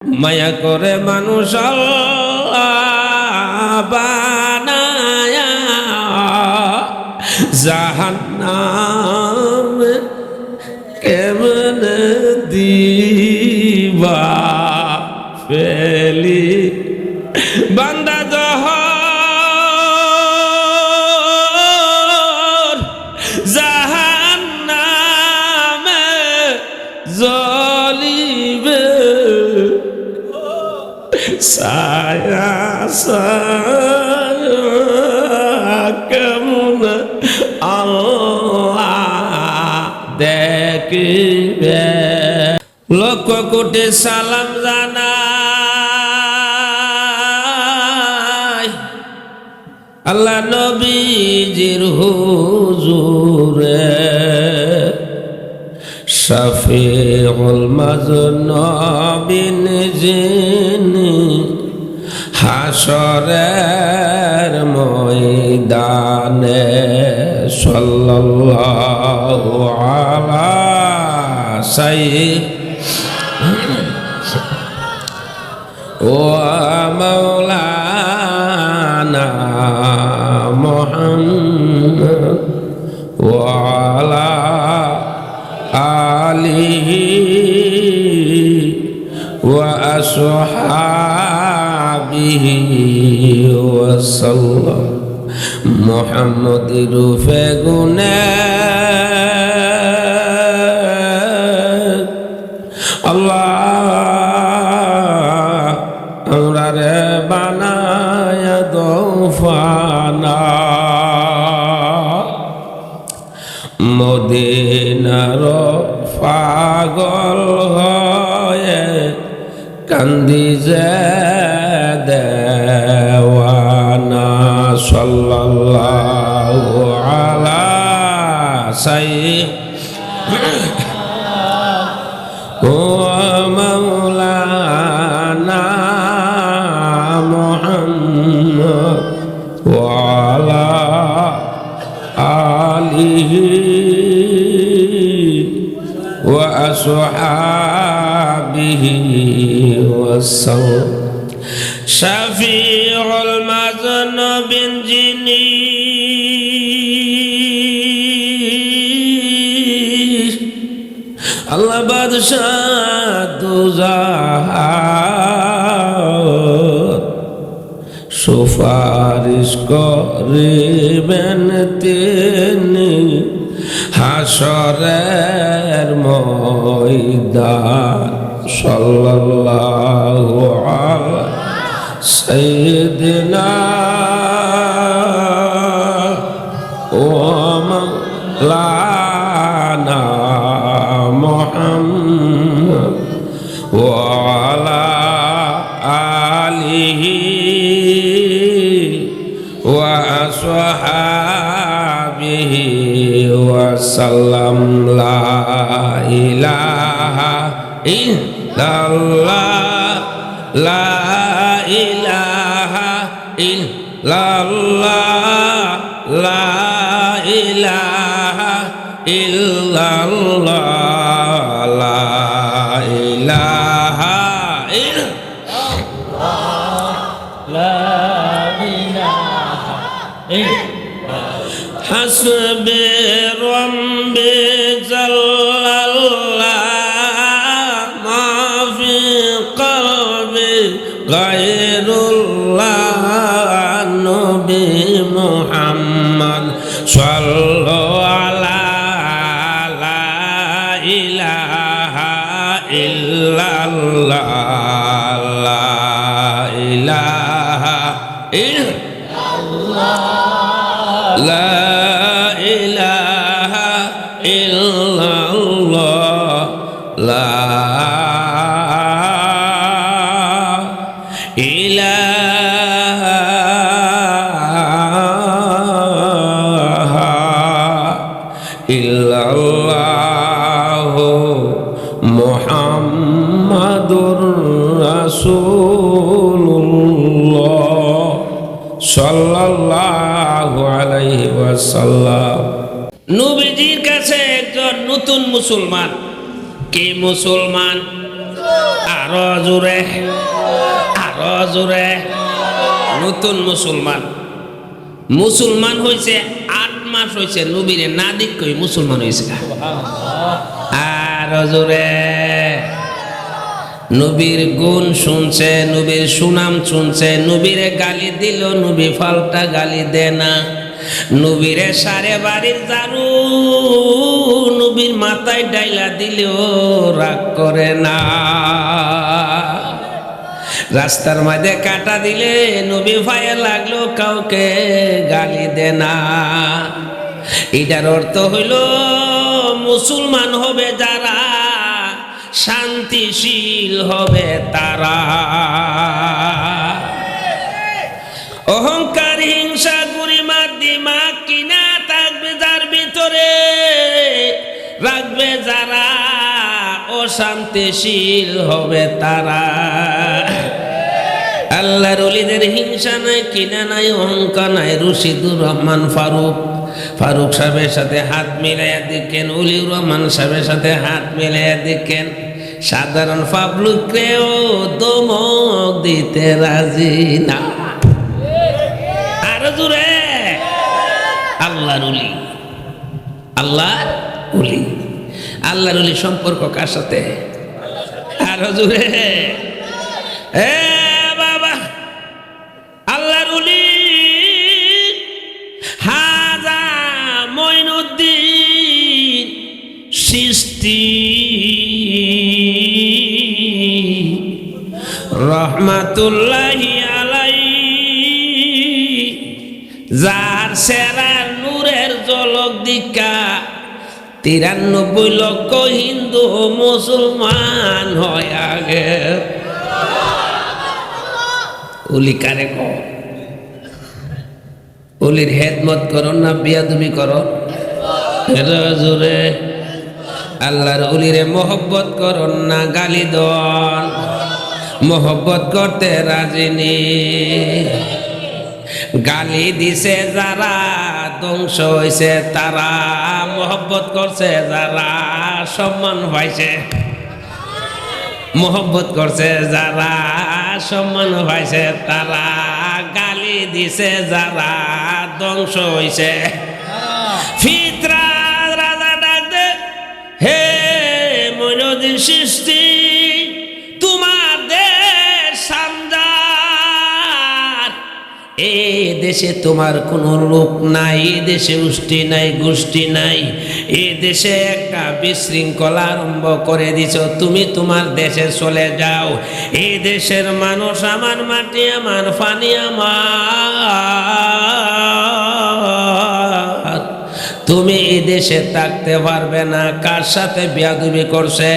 মায়া করে মানুষ বানায়া জাহান্নাম দেখবে লক্ষ কোটি সালাম জানাই আল্লাহ নবীজির হুজুরে। শফিউল মাজনবিন যিনি হাসরের ময়দানে সাল্লাল্লাহু আলা সাইয়্যিদ ও মাওলানা মুহাম্মদ ওয়া আলা আলিহি ওয়া আসহাবিহি ওয়াসাল্লাম মোহাম্মদ রূপে গুনে আল্লাহ আমরা রে বানায় দোফানা মদিনার পাগল হয় কান্দি যায় সাল্লাল্লাহু আলা সাইয়্যিদিনা ওয়া মাওলানা মুহাম্মদ ওয়া আলা আলিহি ওয়া আসহাবিহি ওয়া সাল্লাম শাফিরুল মাজনুবিন যিনি আল্লাহ বাদশাহ দুজাহাত সুপারিশ করিবেন তিনি হাসরের ময়দা সাল্লাল্লাহু আলাইহি سيدنا ومولانا محمد وعلى آله وأصحابه وسلم لا إله إلا الله ইলাহা ইল্লাল্লাহ। মোহাম্মদ সাল্লা আল্লাহ মোহাম্মদুর রাসূলুল্লাহ সাল্লাল্লাহু আলাইহি ওয়াসাল্লাম। নবীজির কাছে একজন নতুন মুসলমান। কে মুসলমান? আরও জোরে আরও জোরে। নতুন মুসলমান। মুসলমান হয়েছে মাস হয়েছে নবীরে না দিক কই মুসলমান হয়েছে আর জোরে নবীর গুণ শুনছে, নবীর সুনাম শুনছে, নবীরে গালি দিল, নবী ফালটা গালি দে না। নবীরে সারে বাড়ির দারু নবীর মাথায় ডাইলা দিলেও রাগ করে না। রাস্তার মাঝে কাটা দিলে নবী ভাইয়ে লাগল কাউকে গালি দে না এটার অর্থ হইল, মুসলমান হবে যারা, শান্তিশীল হবে তারা। অহংকার, হিংসা গুরিমা দিমাগ কিনা থাকবে যার ভিতরে, রাখবে যারা অশান্তিশীল হবে তারা। আল্লাহর অলিদের হিংসা নাই, কিনা নাই, অহংকার নাই, রশিদুর রহমান ফারুক। ফারুক সাহেবের সাথে হাত মিলাইয়া দেখেন, অলিউর রহমান সাহেবের সাথে হাত মিলাইয়া দেখেন। সাধারণ পাবলুকরেও দমক দিতে রাজি না। আর জুড়ে আল্লাহর উলি আল্লাহর উলি আল্লাহর উলি সম্পর্ক কার সাথে? আর জুড়ে এ সৃষ্টি। রহমাতুল্লাহি আলাই যার সেরার নূরের জলক দিকা তিরানব্বই লক্ষ হিন্দু মুসলমান হয় আগে। উলি কারে উলির হেদমত করো না বিয়াদুবি করো। জোরে আল্লাহর উলিরে মোহব্বত করন না গালি দন। মোহব্বত করতে রাজিনী গালি দিছে যারা, ধ্বংস হয়েছে তারা। মোহব্বত করছে যারা, সম্মান পাইছে মোহব্বত করছে যারা, সম্মান পাইছে তারা। গালি দিছে যারা, ধ্বংস হয়েছে ফিতরা সৃষ্টি তোমাদের দেশ এ দেশে তোমার কোনো লোক নাই, এ দেশে উষ্টি নাই, গোষ্ঠী নাই। এ দেশে একটা বিশৃঙ্খলা আরম্ভ করে দিছ, তুমি তোমার দেশে চলে যাও। এ দেশের মানুষ আমার মাটি, আমার পানি, আমার তুমি এই দেশে থাকতে পারবে না। কার সাথে বিয়াদুবি করছে?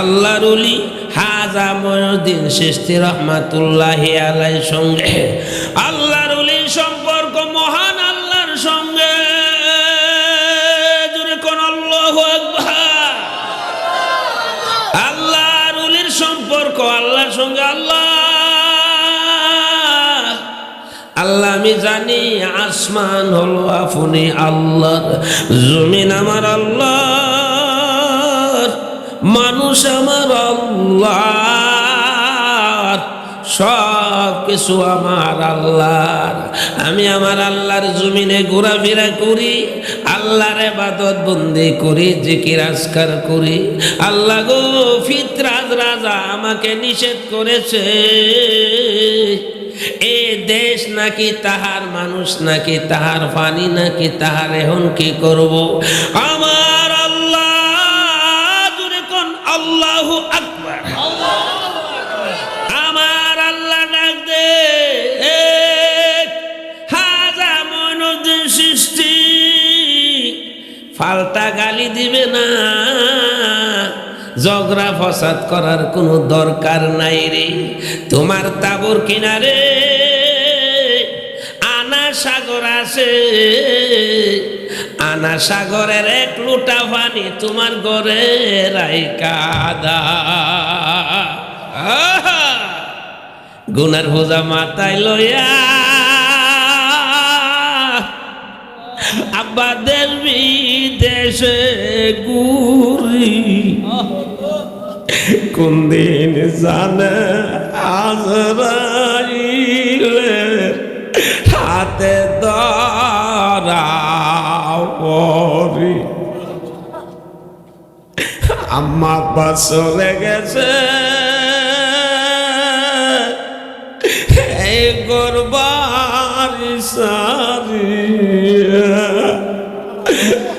আল্লাহ রুলি হাজা ময়দিন সৃষ্টি রহমাতুল্লাহ আলাই সঙ্গে। আল্লাহর আল্লাহ, আমি জানি আসমান হলো আপনি আল্লাহর, জমিন আমার আল্লাহ মানুষ আমার আল্লাহ সব কিছু আমার আল্লাহর। আমি আমার আল্লাহর জমিনে ঘোরাফেরা করি, আল্লাহর এবাদত বন্দি করি, জিকির আজকার করি। আল্লাহ গো ফিতরাজ রাজা আমাকে নিষেধ করেছে। এ দেশ নাকি তাহার মানুষ, নাকি তাহার পানি নাকি তাহার এখন কি করব? আমার আল্লাহ কোন আল্লাহ আকবার। আমার আল্লাহ দে সৃষ্টি, ফালতা গালি দিবে না। ঝগড়া ফসাদ করার কোনো দরকার নাই রে। তোমার তাবর কিনারে আনা সাগর আছে। আনা সাগরের এক লোটা পানি তোমার ঘরে রাইকা দা। গুনার হোজা মাথায় লইয়া আব্বাদের বিদেশে গুরি কোন দিন জানে আজরাইলের হাতে আম্মা আব্বা চলে গেছে।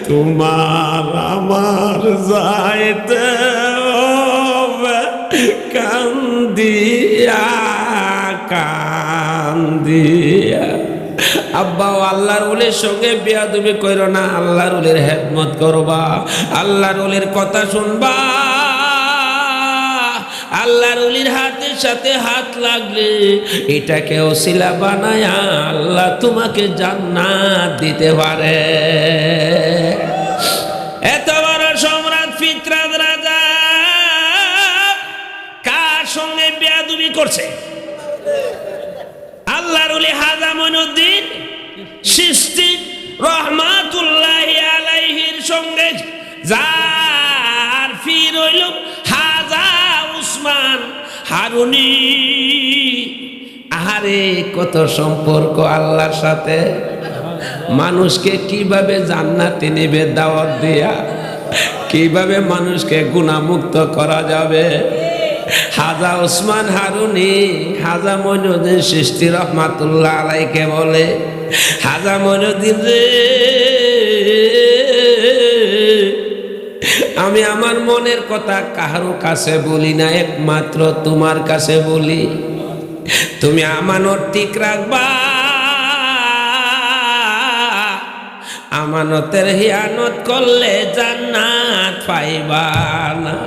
তোমার আমার যাইতে কান্দিয়া কান্দিয়া। আব্বা আল্লাহর উলের সঙ্গে বিয়া তুমি কইরো না, আল্লাহর উলের হেদমত করবা, আল্লাহর উলের কথা শুনবা। আল্লাহর উলির হাতের সাথে হাত লাগলে এটাকে ওসিলা বানায়া আল্লাহ তোমাকে জান্নাত দিতে পারে। এত বড় সম্রাট ফিতরাত রাজা কার সঙ্গে বেয়াদুবি করছে? আল্লাহর উলি হাজা মইনুদ্দিন সৃষ্টি রহমাতুল্লাহ আলাইহির সঙ্গে যার ফির হইল উসমান হারুনি। আহারে, কত সম্পর্ক আল্লাহর সাথে। মানুষকে কীভাবে জান্নাতে নেবে দাওয়াত দিয়া? কীভাবে মানুষকে গুণামুক্ত করা যাবে? হাজা ওসমান হারুনি, হাজা মইনুদ্দিন সৃষ্টি রহমাতুল্লাহ আলাইকে বলে, হাজা মইনুদ্দিন রে আমি আমার মনের কথা কাহারো কাছে বলি না একমাত্র তোমার কাছে বলি। তুমি আমানত ঠিক রাখবা। আমানতের হিয়ানত করলে জান্নাত পাইবা না।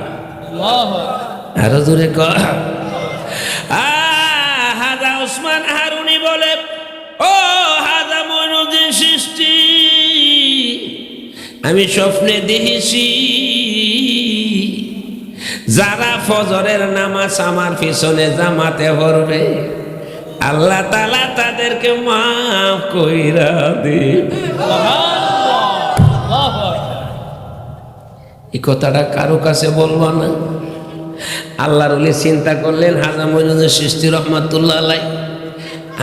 আরও জোরে হাজা ওসমান হারুনি বলে ও হাজা মনুদ্দিন সৃষ্টি আমি স্বপ্নে দেখেছি। যারা ফজরের নামাজ আমার পিছনে জামাতে পড়বে আল্লাহ তালা তাদেরকে মাফ কইরা এই কথাটা কারও কাছে বলব না। আল্লাহর চিন্তা করলেন, হাজা মইনুদ্দিন সৃষ্টি রহমাতুল্লাহ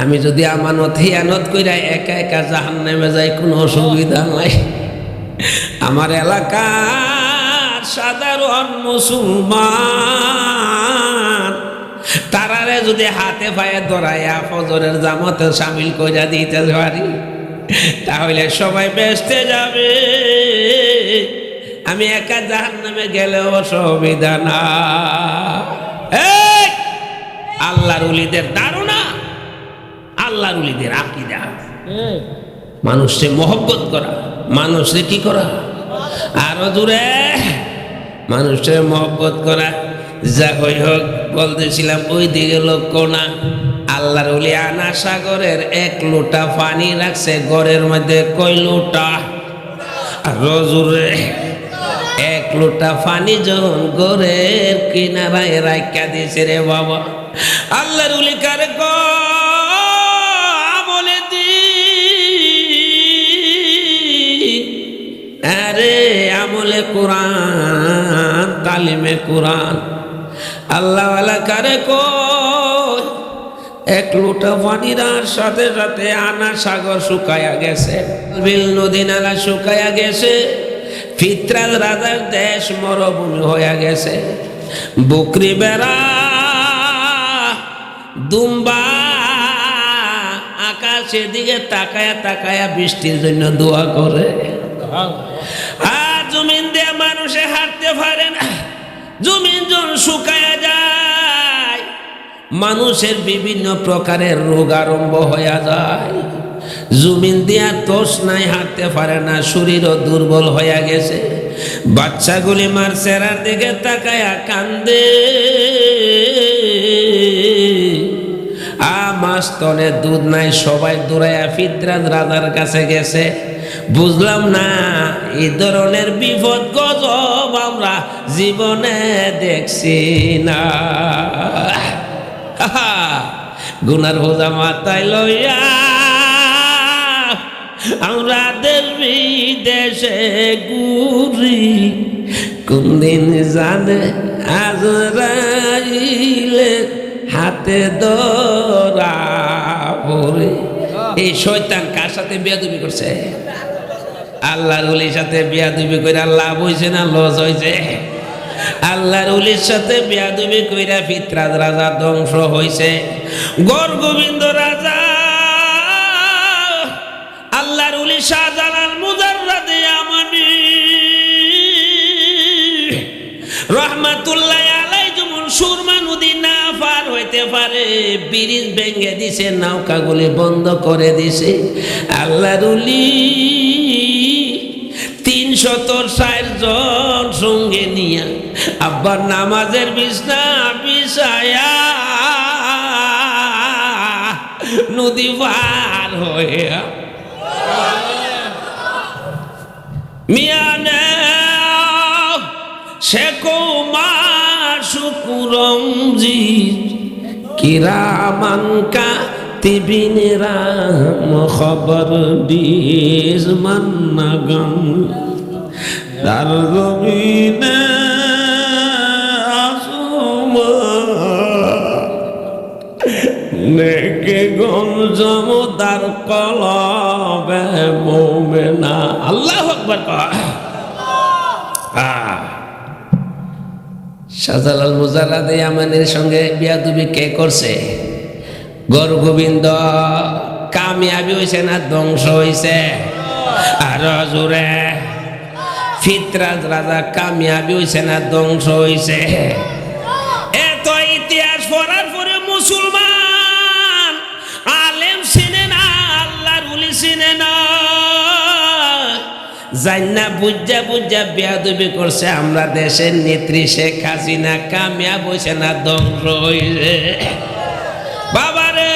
আমি যদি আমানত, হিয়ানত কইরা একা একা জাহান নেমে যাই, কোনো অসুবিধা নাই। আমার এলাকার সাধারণ মুসলমান। তারারে যদি হাতে পায়ে ধরাইয়া ফজরের জামতে সামিল কইরা দিতে পারি তাহলে সবাই বেসতে যাবে। আমি একা জাহান নামে গেলেও অসুবিধা না! আল্লাহর উলিদের ধারণা আল্লাহর উলিদের আকিদা। মানুষকে মহব্বত করা মানুষকে কি করা? আরও দূরে মানুষের মহব্বত করা, যা হই হোক, বলতেছিলাম, ওই দিকে লক্ষ্য না। আল্লাহর উলি আনা সাগরের এক লোটা পানি রাখছে, ঘরের মধ্যে কই লোটা? রজুরে এক লোটা পানি যখন ঘরের কিনারায় রাখা দিয়েছে রে বাবা। আল্লাহর উলি কার আরে, আমলে কোরআন তালিমে কোরআন। আল্লাহ কারে কো এক লোটা পানিরার সাথে সাথে আনা সাগর শুকায়া গেছে, বিল নদী নালা শুকায়া গেছে, ফিতরাল রাজার দেশ মরভূমি হয়ে গেছে। বকরি বেড়া, দুম্বা আকাশের দিকে তাকায়া তাকায়া বৃষ্টির জন্য দোয়া করে। আর জমিন দিয়ে মানুষে হাঁটতে পারে না। জমিন শুকায়া যায়। মানুষের বিভিন্ন প্রকারের রোগ আরম্ভ হয়ে যায়। জমিন দিয়া তোষ নাই, হাঁটতে পারে না, শরীরও দুর্বল হয়ে গেছে। বাচ্চাগুলি মার চেরার দিকে তাকায়া কান্দে। আ মাস তলে দুধ নাই, সবাই দৌড়াইয়া ফিতরাজ রাজার কাছে গেছে। বুঝলাম না এই ধরনের বিপদ গজব আমরা জীবনে দেখছি না। গুনার বোঝা মাথায় লইয়া আমরা দেশ বিদেশে ঘুরি। কোন দিন জানে আজরাইলে হাতে দরা পড়ে। এই শয়তান কার সাথে বিয়াদুবি করছে? আল্লাহর উলির সাথে বিয়াদুবি করে লাভ হয়েছে না লস হয়েছে আল্লাহর উলির সাথে বিয়াদুবি কইরা ফিতরাজ রাজা ধ্বংস হয়েছে গর গোবিন্দ রাজা পার ব্রিজ ভেঙে দিছে, নৌকাগুলি বন্ধ করে দিছে। আল্লাহর উলি তিন শতর ষাট জন সঙ্গে আব্বার নামাজের বিছনা বিছায়া নদী পার হইয়া মিয়ানে সে কৌমার শুকুরঞ্জি কিরামানকা তিবিনেরাম খবর দিস মান্নাগম। তার জমিনে আসুমা। নেকে গঞ্জমদার কলবে মোমেনা। আল্লাহ আকবার কয় শাহজালাল মুজারাদে আমানের সঙ্গে বিয়াদুবি কে করছে? গর গোবিন্দ, কামিয়াবি হয়েছে না ধ্বংস হয়েছে আর জোরে, ফিতরাজ রাজা কামিয়াবি হয়েছে না ধ্বংস হয়েছে জান্না বুঝা বুঝা বিয়াদবি করছে, আমরা দেশের নেত্রী শেখ হাসিনা কামিয়া বসে না, ধ্বংস হইছে। বাবারে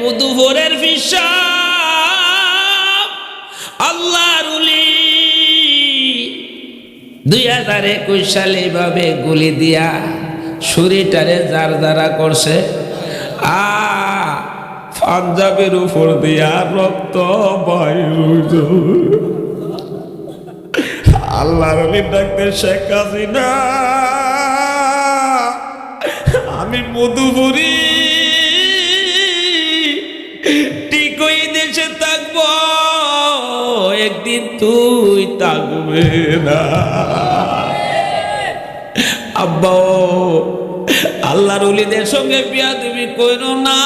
মধুভরের ফিসাব আল্লাহর উলি দুই হাজার একুশ সালে এইভাবে গুলি দিয়া শরীরটারে যার যারা করছে, আ উপর দিয়া রক্ত বাইর আল্লাহর অলির ডাকতে শেখ হাসিনা। আমি মধুপুরি। টিকই দেশে থাকব, একদিন তুই থাকবে না। আব্বা আল্লাহর উলিদের সঙ্গে বিয়া তুমি কইরো না।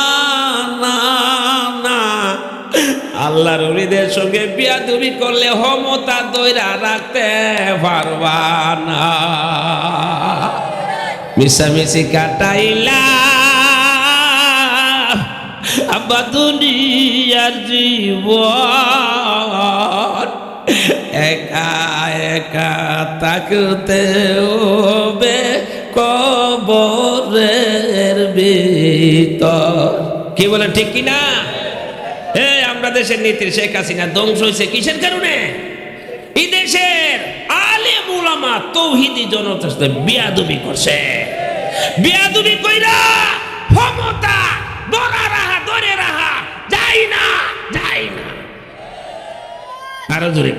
আল্লাহর উলিদের সঙ্গে বিয়া তুমি করলে হমতা দইরা রাখতে পারবা না। মিশামিশি কাটাইলা। আব্বা দুনিয়ার জীবন একা একা তাকতে হবে কবরের ভিতর। কি বলে, ঠিক কি না নেত্রী শেখ হাসিনা ধ্বংস হয়েছে কিসের কারণে? এই দেশের আলে মুলামা তৌহিদি জনতার সাথে বিয়াদুবি করছে। বিয়াদুবি কইরা ক্ষমতা দরা রাহা, ধরে রাহা, যাই না যাই না। আরও জোরে।